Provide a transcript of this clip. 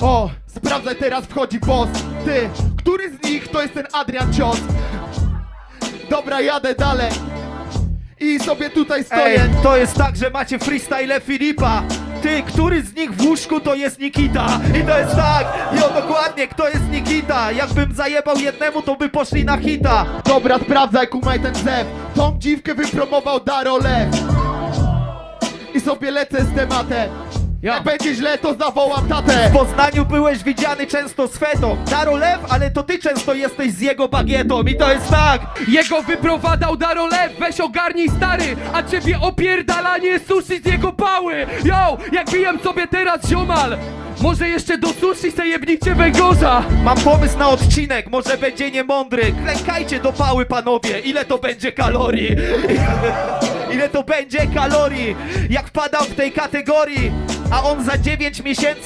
O, sprawdzaj teraz wchodzi boss Ty, który z nich to jest ten Adrian Cios? Dobra, jadę dalej I sobie tutaj stoję Ej, to jest tak, że macie freestyle Filipa. Ty, który z nich w łóżku to jest Nikita? I to jest tak, jo dokładnie, kto jest Nikita? Jakbym zajebał jednemu, to by poszli na hita. Dobra, sprawdzaj, kumaj ten zew Tą dziwkę wypromował Daro Lew I sobie lecę z tematem Jak będzie źle, to zawołam tatę W Poznaniu byłeś widziany często z fetą. Daro Lew, ale to ty często jesteś z jego bagietą. I to jest tak, Jego wyprowadzał Darolew, weź ogarnij stary A ciebie opierdalanie sushi z jego pały Yo, jak bijem sobie teraz ziomal Może jeszcze do sushi se jebnijcie węgorza mam pomysł na odcinek, może będzie niemądry. Klękajcie do pały, panowie, ile to będzie kalorii? Ile to będzie kalorii? Jak wpadam w tej kategorii, a on za 9 miesięcy